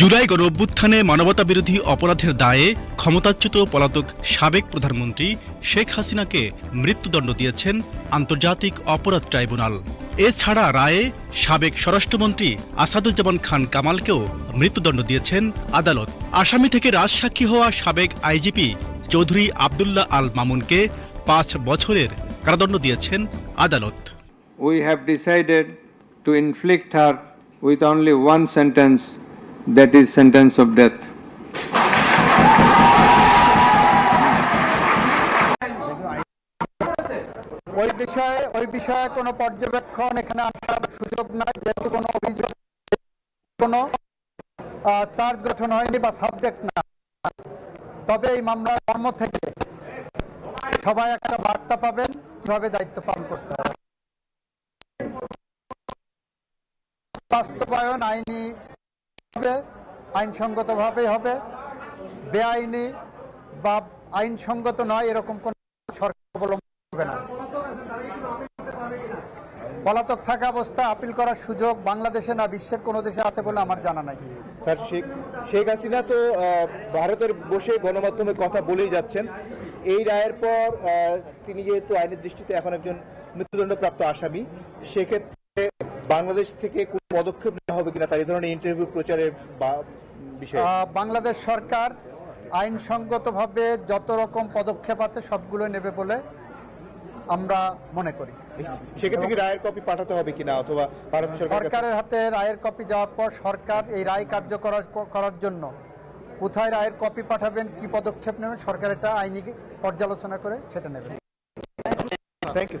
জুলাই গণ অভ্যুত্থানে মানবতা বিরোধী অপরাধের দায়ে ক্ষমতাচ্যুত পলাতক সাবেক প্রধানমন্ত্রী শেখ হাসিনাকে মৃত্যুদণ্ড দিয়েছেন আন্তর্জাতিক অপরাধ ট্রাইব্যুনাল। এছাড়া রায়ে সাবেক স্বরাষ্ট্রমন্ত্রী আসাদুজ্জামান খান কামালকেও মৃত্যুদণ্ড দিয়েছেন আদালত। আসামি থেকে রাজসাক্ষী হওয়া সাবেক আইজিপি চৌধুরী আবদুল্লাহ আল মামুনকে পাঁচ বছরের কারাদণ্ড দিয়েছেন আদালত। We have decided to inflict her with only one sentence, that is sentence of death. ওই বিষয়ে ওই বিষয়ে কোনো পর্যবেক্ষণ এখানে আসার সুযোগ নাই, যেহেতু কোনো অভিযোগ, কোনো চার্জ গঠন হয়নি বা সাবজেক্ট না তবে এই মামলার কর্ম থেকে সবাই একটা বার্তা পাবেন, কীভাবে দায়িত্ব পালন করতে হবে বাস্তবায়ন আইনি হবে আইনসঙ্গতভাবেই হবে। বেআইনি বা আইনসঙ্গত নয়, এরকম কোন সরকার অবলম্বন করবে না। পলাতক থাকা অবস্থা আপিল করার সুযোগ বাংলাদেশে না, বিশ্বের কোনো দেশে আছে বলে আমার জানা নাই। স্যার, শেখ শেখ হাসিনা তো ভারতের বসে গণমাধ্যমে কথা বলেই যাচ্ছেন। এই রায়ের পর তিনি যেহেতু আইনের দৃষ্টিতে এখন একজন মৃত্যুদণ্ডপ্রাপ্ত আসামি, সেক্ষেত্রে বাংলাদেশ থেকে কোন পদক্ষেপ নেওয়া হবে কিনা তার এই ধরনের ইন্টারভিউ প্রচারের বিষয়ে? বাংলাদেশ সরকার আইনসঙ্গতভাবে যত রকম পদক্ষেপ আছে সবগুলো নেবে বলে আমরা মনে করি। সেক্ষেত্রে কি রায়ের কপি পাঠাতে হবে কিনা অথবা সরকারের হাতে রায়ের কপি যাওয়ার পর সরকার এই রায় কার্যকর করার জন্য কোথায় রায়ের কপি পাঠাবেন কি পদক্ষেপ নেবেন সরকার এটা আইনি পর্যালোচনা করে সেটা নেবেন থ্যাংক ইউ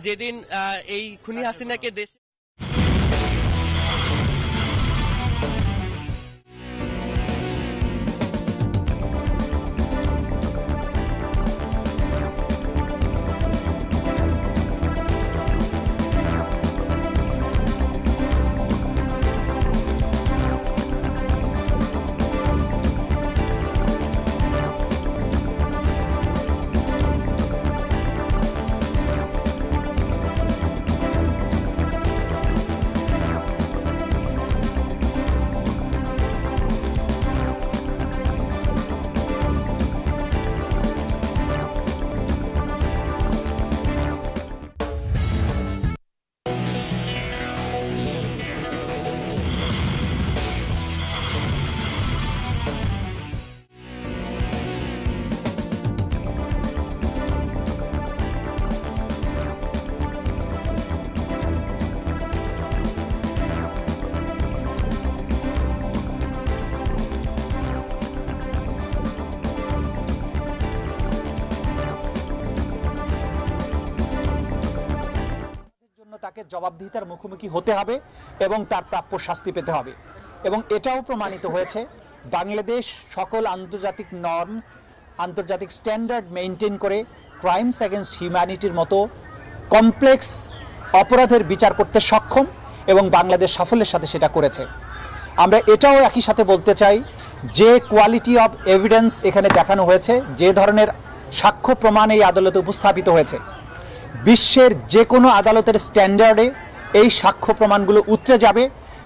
যেদিন আহ, এই খুনি হাসিনাকে দেশে জবাবদিহিতার মুখোমুখি হতে হবে এবং তার প্রাপ্য শাস্তি পেতে হবে। এবং এটাও প্রমাণিত হয়েছে, বাংলাদেশ সকল আন্তর্জাতিক নর্মস আন্তর্জাতিক স্ট্যান্ডার্ড মেনটেন করে ক্রাইমস অ্যাগেনস্ট হিউম্যানিটির মতো কমপ্লেক্স অপরাধের বিচার করতে সক্ষম এবং বাংলাদেশ সাফল্যের সাথে সেটা করেছে। আমরা এটাও একই সাথে বলতে চাই, যে কোয়ালিটি অব এভিডেন্স এখানে দেখানো হয়েছে, যে ধরনের সাক্ষ্য প্রমাণ এই আদালতে উপস্থাপিত হয়েছে। বিশ্বের যে কোনো আদালতের স্ট্যান্ডার্ডে এই সাক্ষ্য প্রমাণগুলো উতরে যাবে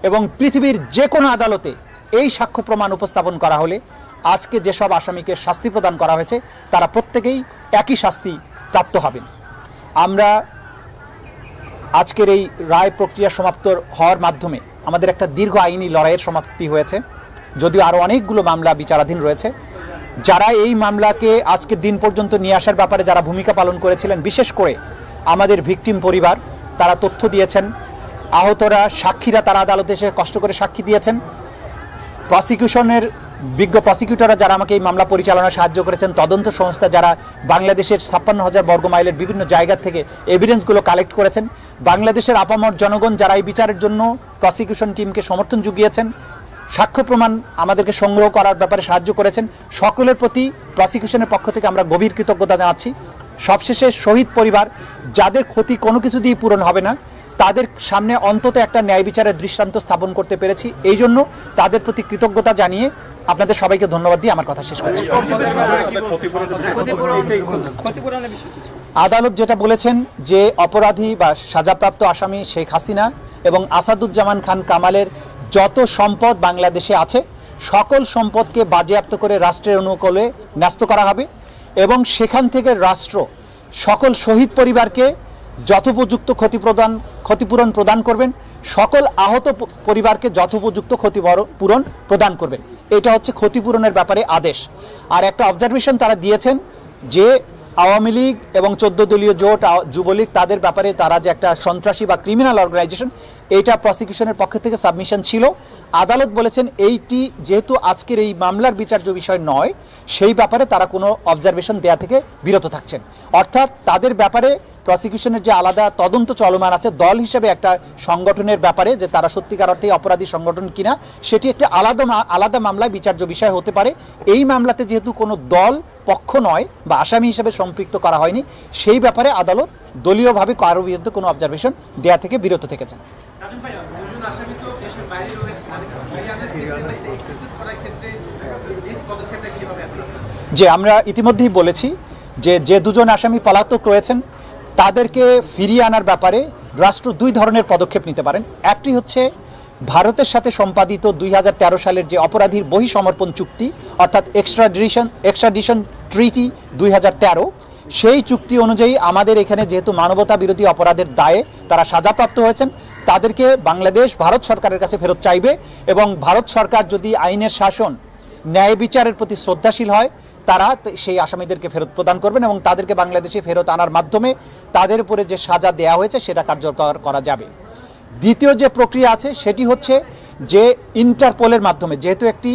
এবং পৃথিবীর যে কোনো আদালতে এই সাক্ষ্য প্রমাণ উপস্থাপন করা হলে আজকে যেসব আসামিকে শাস্তি প্রদান করা হয়েছে, তারা প্রত্যেকেই একই শাস্তি প্রাপ্ত হবেন। আমরা আজকের এই রায় প্রক্রিয়া সমাপ্ত হওয়ার মাধ্যমে আমাদের একটা দীর্ঘ আইনি লড়াইয়ের সমাপ্তি হয়েছে, যদিও আরও অনেকগুলো মামলা বিচারাধীন রয়েছে। যারা এই মামলাকে আজকের দিন পর্যন্ত নিয়ে আসার ব্যাপারে যারা ভূমিকা পালন করেছিলেন, বিশেষ করে আমাদের ভিকটিম পরিবার, তারা তথ্য দিয়েছেন। আহতরা সাক্ষীরা তারা আদালতে এসে কষ্ট করে সাক্ষী দিয়েছেন। প্রসিকিউশনের, বিজ্ঞ প্রসিকিউটররা যারা আমাকে এই মামলা পরিচালনায় সাহায্য করেছেন, তদন্ত সংস্থা যারা বাংলাদেশের ছাপ্পান্ন হাজার বর্গ মাইলের বিভিন্ন জায়গা থেকে এভিডেন্সগুলো কালেক্ট করেছেন, বাংলাদেশের আপামর জনগণ যারা এই বিচারের জন্য প্রসিকিউশন টিমকে সমর্থন জুগিয়েছেন, সাক্ষ্য প্রমাণ আমাদেরকে সংগ্রহ করার ব্যাপারে সাহায্য করেছেন, সকলের প্রতি প্রসিকিউশনের পক্ষ থেকে আমরা গভীর কৃতজ্ঞতা জানাচ্ছি। সবশেষে শহীদ পরিবার, যাদের ক্ষতি কোনো কিছু দিয়ে পূরণ হবে না, তাদের সামনে অন্তত একটা ন্যায় বিচারের দৃষ্টান্ত স্থাপন করতে পেরেছি। এই জন্য তাদের প্রতি কৃতজ্ঞতা জানিয়ে আপনাদের সবাইকে ধন্যবাদ দিয়ে আমার কথা শেষ করছি। আদালত যেটা বলেছেন যে অপরাধী বা সাজাপ্রাপ্ত আসামি শেখ হাসিনা এবং আসাদুজ্জামান খান কামালের যত সম্পদ বাংলাদেশে আছে, সকল সম্পদকে বাজেয়াপ্ত করে রাষ্ট্রের অনুকূলে ন্যস্ত করা হবে। এবং সেখান থেকে রাষ্ট্র সকল শহীদ পরিবারকে যথোপযুক্ত ক্ষতিপ্রদান, ক্ষতিপূরণ প্রদান করবেন। সকল আহত পরিবারকে যথোপযুক্ত ক্ষতিপূরণ প্রদান করবেন। এটা হচ্ছে ক্ষতিপূরণের ব্যাপারে আদেশ। আর একটা অবজারভেশন তারা দিয়েছেন যে আওয়ামী লীগ এবং চোদ্দ দলীয় জোট যুবলীগ তাদের ব্যাপারে তারা যে একটা সন্ত্রাসী বা ক্রিমিনাল অর্গানাইজেশন এইটা প্রসিকিউশনের পক্ষ থেকে সাবমিশন ছিল। আদালত বলেছেন এইটি যেহেতু আজকের এই মামলার বিচার্য বিষয় নয়, সেই ব্যাপারে তারা কোনো অবজারভেশন দেয়া থেকে বিরত থাকছেন। অর্থাৎ তাদের ব্যাপারে প্রসিকিউশনের যে আলাদা তদন্ত চলমান আছে, দল হিসেবে একটা সংগঠনের ব্যাপারে যে তারা সত্যিকার অর্থে অপরাধী সংগঠন কিনা, সেটি একটি আলাদা আলাদা মামলায় বিচার্য বিষয় হতে পারে। এই মামলাতে যেহেতু কোনো দল পক্ষ নয় বা আসামি হিসেবে সম্পৃক্ত করা হয়নি, সেই ব্যাপারে আদালত দলীয়ভাবে কারও বিরুদ্ধে কোনো অবজারভেশন দেয়া থেকে বিরত থেকেছেন। যে আমরা ইতিমধ্যেই বলেছি যে যে দুজন আসামি পলাতক রয়েছেন তাদেরকে ফিরিয়ে আনার ব্যাপারে রাষ্ট্র দুই ধরনের পদক্ষেপ নিতে পারেন। একটি হচ্ছে ভারতের সাথে সম্পাদিত দুই হাজার তেরো সালের যে অপরাধীর বহিসমর্পণ চুক্তি অর্থাৎ এক্সট্রাডিশন এক্সট্রাডিশন ট্রিটি দুই হাজার তেরো সেই চুক্তি অনুযায়ী আমাদের এখানে যেহেতু মানবতা বিরোধী অপরাধের দায়ে তারা সাজাপ্রাপ্ত হয়েছেন, তাদেরকে বাংলাদেশ, ভারত সরকারের কাছে ফেরত চাইবে এবং ভারত সরকার যদি আইনের শাসন, ন্যায় বিচারের প্রতি শ্রদ্ধাশীল হয়, তারা সেই আসামিদেরকে ফেরত প্রদান করবেন এবং তাদেরকে বাংলাদেশে ফেরত আনার মাধ্যমে তাদের উপরে যে সাজা দেয়া হয়েছে সেটা কার্যকর করা যাবে। দ্বিতীয় যে প্রক্রিয়া আছে সেটি হচ্ছে যে ইন্টারপোলের মাধ্যমে, যেহেতু একটি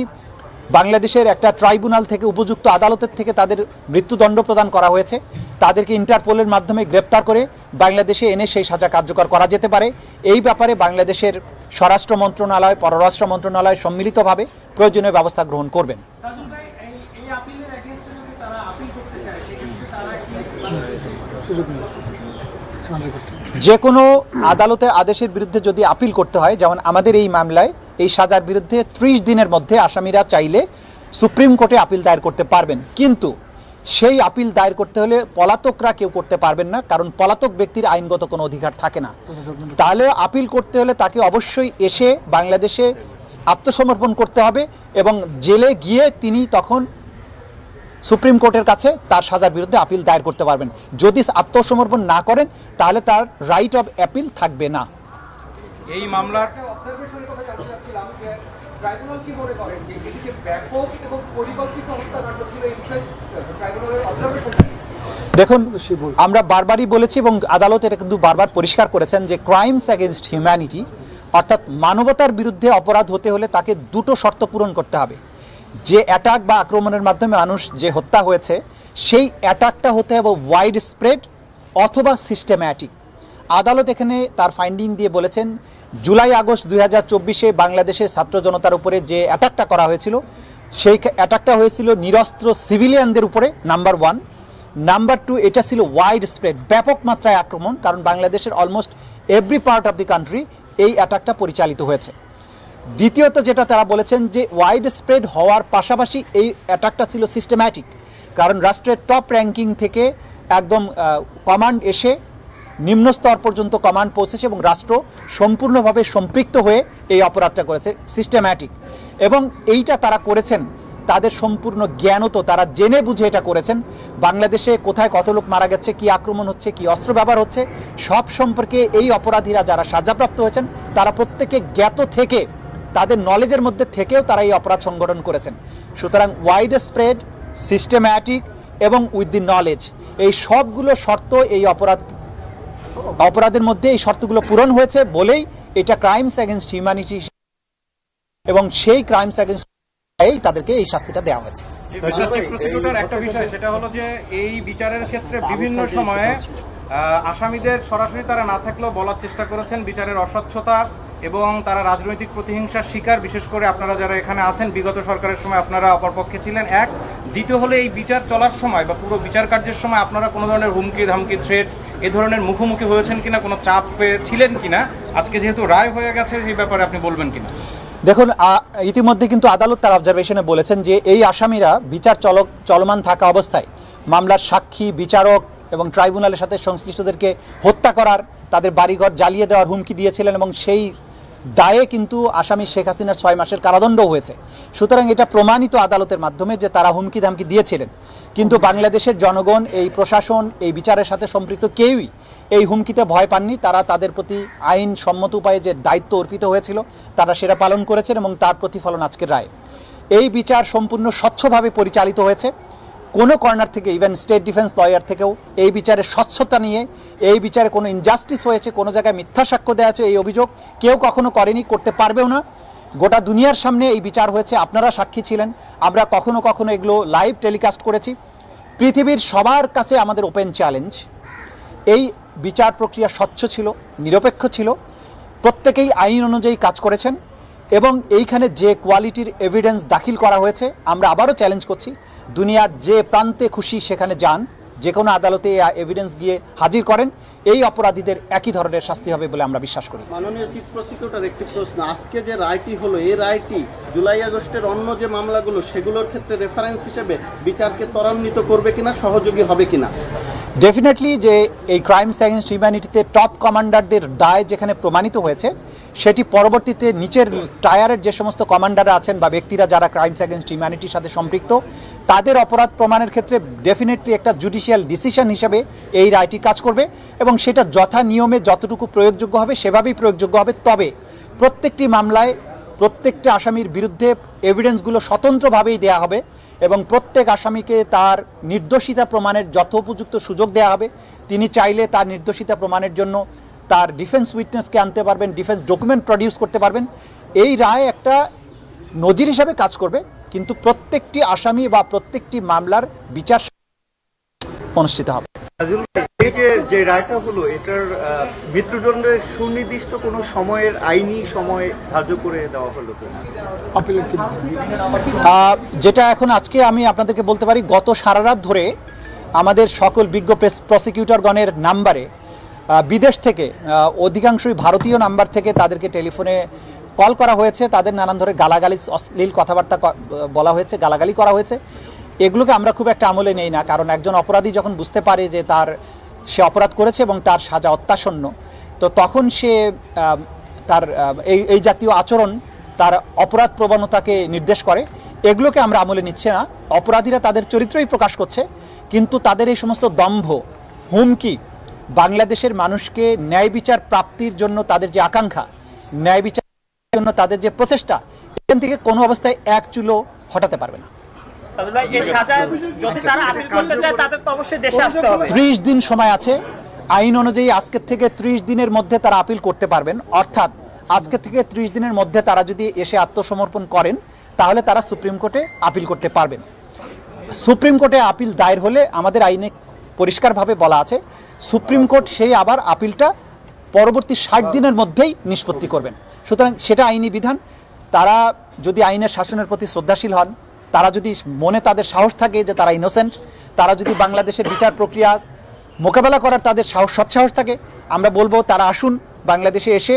বাংলাদেশের একটা ট্রাইব্যুনাল থেকে উপযুক্ত আদালতের থেকে তাদের মৃত্যুদণ্ড প্রদান করা হয়েছে। তাদেরকে ইন্টারপোলের মাধ্যমে গ্রেপ্তার করে বাংলাদেশে এনে সেই সাজা কার্যকর করা যেতে পারে। এই ব্যাপারে বাংলাদেশের স্বরাষ্ট্র মন্ত্রণালয় পররাষ্ট্র মন্ত্রণালয় সম্মিলিতভাবে প্রয়োজনীয় ব্যবস্থা গ্রহণ করবেন। যে কোনো আদালতের আদেশের বিরুদ্ধে যদি আপিল করতে হয় যেমন আমাদের এই মামলায় এই সাজার বিরুদ্ধে ত্রিশ দিনের মধ্যে আসামিরা চাইলে সুপ্রিম কোর্টে আপিল দায়ের করতে পারবেন। কিন্তু সেই আপিল দায়ের করতে হলে পলাতকরা কেউ করতে পারবেন না, কারণ পলাতক ব্যক্তির আইনগত কোনো অধিকার থাকে না। তাহলে আপিল করতে হলে তাকে অবশ্যই এসে বাংলাদেশে আত্মসমর্পণ করতে হবে এবং জেলে গিয়ে তিনি তখন সুপ্রিম কোর্টের কাছে তার সাজার বিরুদ্ধে আপিল দায়ের করতে পারবেন। যদি আত্মসমর্পণ না করেন, তাহলে তার রাইট অফ অ্যাপিল থাকবে না। এই মামলার ট্রাইব্যুনাল কি করেন যে এটিকে ব্যাপক এবং পরিকল্পিত হত্যাকাণ্ড ছিল এই বিষয়ে ট্রাইব্যুনালের অবজারভেশন দেখুন আমরা বারবারই বলেছি এবং আদালত এটা কিন্তু বারবার পরিষ্কার করেছেন যে ক্রাইমস অ্যাগেনস্ট হিউম্যানিটি অর্থাৎ মানবতার বিরুদ্ধে অপরাধ হতে হলে তাকে দুটো শর্ত পূরণ করতে হবে। যে অ্যাটাক বা আক্রমণের মাধ্যমে মানুষ যে হত্যা হয়েছে সেই অ্যাটাকটা হতে হবে ওয়াইড স্প্রেড অথবা সিস্টেম্যাটিক আদালত এখানে তার ফাইন্ডিং দিয়ে বলেছেন জুলাই আগস্ট দুই হাজার চব্বিশে বাংলাদেশের ছাত্র জনতার উপরে যে অ্যাটাকটা করা হয়েছিল, সেই অ্যাটাকটা হয়েছিল নিরস্ত্র সিভিলিয়ানদের উপরে নাম্বার ওয়ান নাম্বার টু এটা ছিল ওয়াইড স্প্রেড ব্যাপক মাত্রায় আক্রমণ, কারণ বাংলাদেশের almost every part of the country এই অ্যাটাকটা পরিচালিত হয়েছে। দ্বিতীয়ত যেটা তারা বলেছেন যে ওয়াইড স্প্রেড হওয়ার পাশাপাশি এই অ্যাটাকটা ছিল সিস্টেম্যাটিক কারণ রাষ্ট্রের টপ র্যাঙ্কিং থেকে একদম কমান্ড এসে নিম্ন স্তর পর্যন্ত কমান্ড পৌঁছেছে এবং রাষ্ট্র সম্পূর্ণভাবে সম্পৃক্ত হয়ে এই অপরাধটা করেছে সিস্টেম্যাটিক এবং এইটা তারা করেছেন, তাদের সম্পূর্ণ জ্ঞানও তো তারা জেনে বুঝে এটা করেছেন। বাংলাদেশে কোথায় কত লোক মারা গেছে, কি আক্রমণ হচ্ছে, কি অস্ত্র ব্যবহার হচ্ছে, সব সম্পর্কে এই অপরাধীরা যারা সাজাপ্রাপ্ত হয়েছেন, তারা প্রত্যেকে জ্ঞাত থেকে, তাদের নলেজের মধ্যে থেকেও তারা এই অপরাধ সংগঠন করেছেন। সুতরাং ওয়াইড স্প্রেড সিস্টেম্যাটিক এবং উইথ দি নলেজ এই সবগুলো শর্ত এই অপরাধ অপরাধের মধ্যে এই শর্তগুলো পূরণ হয়েছে বলেই এটা ক্রাইমস অ্যাগেনস্ট হিউম্যানিটি এবং সেই ক্রাইমস অ্যাগেনস্ট তাদেরকে এই শাস্তিটা দেওয়া হয়েছে। মিস্টার চিফ প্রসিকিউটর একটা বিষয় সেটা হলো যে এই বিচারের ক্ষেত্রে বিভিন্ন সময়ে আসামিদের সরাসরি তারা না থাকলেও বলার চেষ্টা করেছেন বিচারের অস্বচ্ছতা এবং তারা রাজনৈতিক প্রতিহিংসার শিকার। বিশেষ করে আপনারা যারা এখানে আছেন বিগত সরকারের সময় আপনারা অপরপক্ষে ছিলেন এক। দ্বিতীয় হলে এই বিচার চলার সময় বা পুরো বিচার কার্যের সময় আপনারা কোনো ধরনের হুমকি ধামকি থ্রেট এ ধরনের মুখোমুখি হয়েছেন কিনা, কোনো চাপ পেয়েছিলেন কিনা, আজকে যেহেতু রায় হয়ে গেছে, সেই ব্যাপারে আপনি বলবেন কিনা? দেখুন ইতিমধ্যে কিন্তু আদালত তার অবজারভেশনে বলেছেন যে এই আসামিরা বিচার চলক, চলমান থাকা অবস্থায় মামলার সাক্ষী, বিচারক এবং ট্রাইব্যুনালের সাথে সংশ্লিষ্টদেরকে হত্যা করার, তাদের বাড়িঘর জ্বালিয়ে দেওয়ার হুমকি দিয়েছিলেন এবং সেই দায়ে কিন্তু আসামি শেখ হাসিনার ছয় মাসের কারাদণ্ড হয়েছে। সুতরাং এটা প্রমাণিত আদালতের মাধ্যমে যে তারা হুমকি ধামকি দিয়েছিলেন। কিন্তু বাংলাদেশের জনগণ, এই প্রশাসন, এই বিচারের সাথে সম্পৃক্ত কেউই এই হুমকিতে ভয় পাননি। তারা তাদের প্রতি আইন সম্মত উপায়ে যে দায়িত্ব অর্পিত হয়েছিল, তারা সেটা পালন করেছেন এবং তার প্রতিফলন আজকের রায়। এই বিচার সম্পূর্ণ স্বচ্ছভাবে পরিচালিত হয়েছে। কোনো কর্নার থেকে ইভেন স্টেট ডিফেন্স লয়ার থেকেও এই বিচারের স্বচ্ছতা নিয়ে এই বিচারে কোনো ইনজাস্টিস হয়েছে, কোনো জায়গায় মিথ্যা সাক্ষ্য দেওয়া আছে, এই অভিযোগ কেউ কখনো করেনি, করতে পারবেও না। গোটা দুনিয়ার সামনে এই বিচার হয়েছে, আপনারা সাক্ষী ছিলেন। আমরা কখনো কখনো এগুলো লাইভ টেলিকাস্ট করেছি। পৃথিবীর সবার কাছে আমাদের ওপেন চ্যালেঞ্জ এই বিচার প্রক্রিয়া স্বচ্ছ ছিল, নিরপেক্ষ ছিল, প্রত্যেকেই আইন অনুযায়ী কাজ করেছেন এবং এইখানে যে কোয়ালিটির এভিডেন্স দাখিল করা হয়েছে, আমরা আবারও চ্যালেঞ্জ করছি, দুনিয়ার যে প্রান্তে খুশি সেখানে যান। যে কোনো আদালতে এভিডেন্স গিয়ে হাজির করেন। এই অপরাধীদের একই ধরনের শাস্তি হবে বলে আমরা বিশ্বাস করি। মাননীয় চিফ প্রসিকিউটর একটি প্রশ্ন আজকে যে রায়টি হলো এই রায়টি জুলাই আগস্টের অন্য যে মামলাগুলো সেগুলোর ক্ষেত্রে রেফারেন্স হিসেবে বিচারকে ত্বরান্বিত করবে কিনা সহযোগী হবে কিনা? ডেফিনেটলি যে এই ক্রাইমস অ্যাগেন্স্ট হিউম্যানিটিতে টপ কমান্ডারদের দায় যেখানে প্রমাণিত হয়েছে সেটি পরবর্তীতে নিচের টায়ারের যে সমস্ত কমান্ডাররা আছেন বা ব্যক্তিরা যারা ক্রাইমস অ্যাগেন্স্ট হিউম্যানিটির সাথে সম্পৃক্ত তাদের অপরাধ প্রমাণের ক্ষেত্রে ডেফিনেটলি একটা জুডিশিয়াল ডিসিশন হিসেবে এই রায়টি কাজ করবে এবং সেটা যথা নিয়মে যতটুকু প্রয়োগযোগ্য হবে, সেভাবেই প্রয়োগযোগ্য হবে। তবে প্রত্যেকটি মামলায় প্রত্যেকটা আসামির বিরুদ্ধে এভিডেন্সগুলো স্বতন্ত্রভাবেই দেয়া হবে এবং প্রত্যেক আসামিকে তার নির্দোষিতা প্রমাণের যথোপযুক্ত সুযোগ দেওয়া হবে। তিনি চাইলে তার নির্দোষিতা প্রমাণের জন্য তার ডিফেন্স উইটনেসকে আনতে পারবেন ডিফেন্স ডকুমেন্ট প্রডিউস করতে পারবেন। এই রায় একটা নজির হিসাবে কাজ করবে, কিন্তু প্রত্যেকটি আসামি বা প্রত্যেকটি মামলার বিচার অনুষ্ঠিত হবে। যে রায়টা হলো এটার মৃত্যুদণ্ডের সুনির্দিষ্ট কোনো সময়ের আইনি সময় ধার্য করে দেওয়া হলো যেটা এখন আজকে আমি আপনাদেরকে বলতে পারি, গত সারা রাত ধরে আমাদের সকল বিজ্ঞ প্রসিকিউটরগণের নাম্বারে বিদেশ থেকে অধিকাংশই ভারতীয় নাম্বার থেকে তাদেরকে টেলিফোনে কল করা হয়েছে। তাদের নানান ধরনের গালাগালি অশ্লীল কথাবার্তা বলা হয়েছে, গালাগালি করা হয়েছে। এগুলোকে আমরা খুব একটা আমলে নেই না, কারণ একজন অপরাধী যখন বুঝতে পারে যে তার, সে অপরাধ করেছে এবং তার সাজা অত্যাসন্ন, তো তখন সে তার এই এই জাতীয় আচরণ, তার অপরাধ প্রবণতাকে নির্দেশ করে। এগুলোকে আমরা আমলে নিচ্ছে না। অপরাধীরা তাদের চরিত্রই প্রকাশ করছে, কিন্তু তাদের এই সমস্ত দম্ভ, হুমকি, বাংলাদেশের মানুষকে ন্যায় বিচার প্রাপ্তির জন্য তাদের যে আকাঙ্ক্ষা, ন্যায় বিচারের জন্য তাদের যে প্রচেষ্টা, এখান থেকে কোনো অবস্থায় এক চুলো হটাতে পারবে না। ত্রিশ দিন সময় আছে। আইন অনুযায়ী আজকের থেকে ত্রিশ দিনের মধ্যে তারা আপিল করতে পারবেন। অর্থাৎ আজকে থেকে ত্রিশ দিনের মধ্যে তারা যদি এসে আত্মসমর্পণ করেন, তাহলে তারা সুপ্রিম কোর্টে আপিল করতে পারবেন। সুপ্রিম কোর্টে আপিল দায়ের হলে আমাদের আইনে পরিষ্কারভাবে বলা আছে, সুপ্রিম কোর্ট সেই আবার আপিলটা পরবর্তী ষাট দিনের মধ্যেই নিষ্পত্তি করবেন। সুতরাং সেটা আইনি বিধান। তারা যদি আইনের শাসনের প্রতি শ্রদ্ধাশীল হন তারা যদি মনে তাদের সাহস থাকে যে তারা ইনোসেন্ট তারা যদি বাংলাদেশের বিচার প্রক্রিয়া মোকাবেলা করার তাদের সাহস সৎসাহস থাকে, আমরা বলব তারা আসুন বাংলাদেশে এসে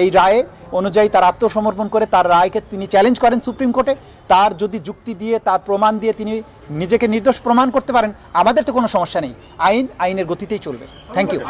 এই রায়ে অনুযায়ী তার আত্মসমর্পণ করে, তার রায়কে তিনি চ্যালেঞ্জ করেন সুপ্রিম কোর্টে। তার যদি যুক্তি দিয়ে, তার প্রমাণ দিয়ে তিনি নিজেকে নির্দোষ প্রমাণ করতে পারেন, আমাদের তো কোনো সমস্যা নেই। আইন আইনের গতিতেই চলবে। Thank you